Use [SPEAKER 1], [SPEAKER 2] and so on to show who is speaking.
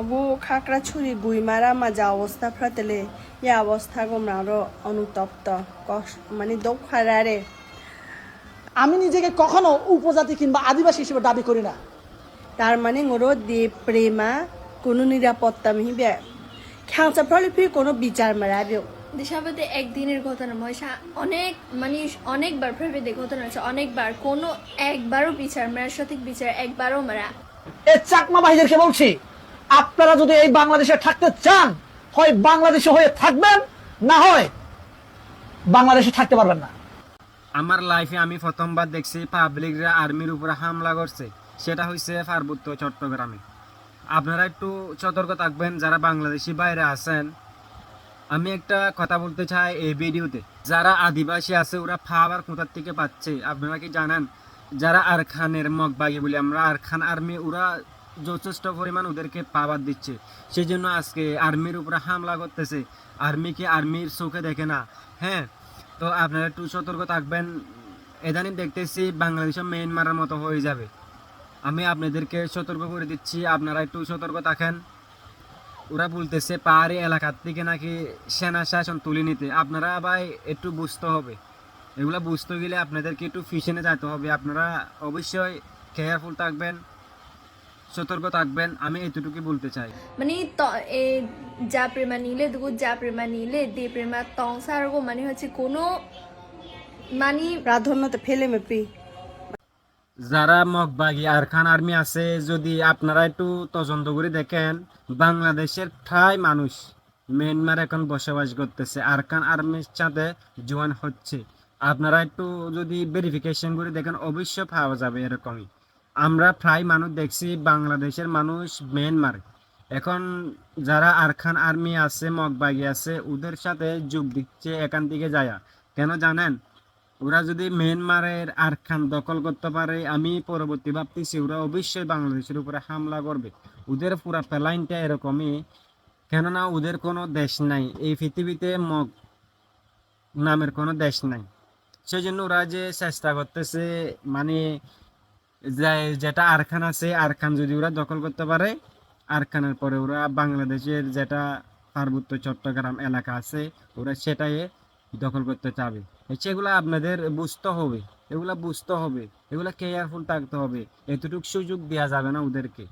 [SPEAKER 1] আবু খাগড়াছড়ি গুইমারা মাজা অবস্থা ফ্রাতেলে। ইয়া অবস্থা গোমরারো অনুতপ্ত কষ্ট মানে দুঃখ হারারে
[SPEAKER 2] আমি নিজেকে কখনো উপজাতি কিংবা আদিবাসী হিসেবে দাবি করি না।
[SPEAKER 1] তার মানে ওরও দে প্রেমা কোনো নিরাপত্তা মিহিবে খাঁচা ফলে ফির কোনো বিচার মারাবে
[SPEAKER 3] দেশাবাদে একদিনের ঘটনা ময়সা অনেক মানে অনেকবার প্রাইভেটে ঘটনা আছে। অনেকবার কোনো একবারও বিচার মারা সঠিক বিচার একবারও মারা।
[SPEAKER 2] এই চাকমা ভাইদেরকে বলছি? আপনারা যদি এই বাংলাদেশে থাকতে চান, হয় বাংলাদেশে হয়ে থাকবেন, না হয় বাংলাদেশে থাকতে পারবেন না।
[SPEAKER 4] আমার লাইফে আমি প্রথমবার দেখছি পাবলিকরা আর্মির উপরে হামলা করছে। সেটা হয়েছে পার্বত্য চট্টগ্রামে। আপনারা একটু সতর্ক থাকবেন, যারা বাংলাদেশি বাইরে আছেন। আমি একটা কথা বলতে চাই এই ভিডিওতে। যারা আদিবাসী আছে, ওরা খাবার কোথার থেকে পাচ্ছে। আপনারা কি জানেন, যারা আরখানের মগবাগি বলি আমরা, আরখান আর্মি ওরা যথেষ্ট পরিমাণ ওদেরকে পাওয়ার দিচ্ছে। সেই জন্য আজকে আর্মির উপরে হামলা করতেছে। আর্মিকে আর্মির চোখে দেখে না? হ্যাঁ? তো আপনারা একটু সতর্ক থাকবেন। এদানি দেখতেছি বাংলাদেশে মিয়ানমারের মতো হয়ে যাবে। আমি আপনাদেরকে সতর্ক করে দিচ্ছি। আপনারা একটু সতর্ক থাকেন। ওরা বলতেছে পাহাড়ি এলাকার থেকে নাকি সেনা শাসন তুলে নিতে। আপনারা ভাই একটু বুঝতে হবে। এগুলো বুঝতে গেলে আপনাদেরকে একটু ফিশনে যেতে হবে। আপনারা অবশ্যই কেয়ারফুল থাকবেন। সতর্ক থাকবেন আমি এতটুকুই বলতে চাই।
[SPEAKER 3] মানে এ যা প্রেমা নিলে দুগু যা প্রেমা নিলে দে প্রেমা তং সারগো মানে হচ্ছে কোনো মানে
[SPEAKER 1] প্রাধান্যতে ফেলে মেপি
[SPEAKER 4] যারা মগবাগি আরখান আর্মি আছে যদি আপনারা একটু তদন্ত করে দেখেন বাংলাদেশের প্রায় মানুষ মিয়ানমার এখন বসবাস করতেছে আরখান আর্মির সাথে জয়েন হচ্ছে। আপনারা একটু যদি ভেরিফিকেশন করে দেখেন অবশ্যই পাওয়া যাবে এরকমই। আমরা প্রায় মানুষ দেখছি বাংলাদেশের মানুষ মিয়ানমার এখন যারা আরখান আর্মি আছে, মগবাগি আছে, ওদের সাথে যোগ দিচ্ছে এখান থেকে যায়। কেন জানেন? ওরা যদি মিয়ানমারের আরখান দখল করতে পারে, আমি পরবর্তী ভাবতেছি ওরা অবশ্যই বাংলাদেশের উপরে হামলা করবে। ওদের পুরা প্ল্যানটা এরকমই। কেননা ওদের কোনো দেশ নাই। এই পৃথিবীতে মগ নামের কোনো দেশ নাই। সেই জন্য ওরা যে চেষ্টা করতেছে মানে যেটা আরখান আছে, আরখান যদি ওরা দখল করতে পারে, আরখানের পরে ওরা বাংলাদেশের যেটা পার্বত্য চট্টগ্রাম এলাকা আছে, ওরা সেটাই দখল করতে চাবে। সেগুলো আপনাদের বুঝতে হবে, এগুলা বুঝতে হবে, এগুলা কেয়ারফুল থাকতে হবে। এতটুকু সুযোগ দেওয়া যাবে না ওদেরকে।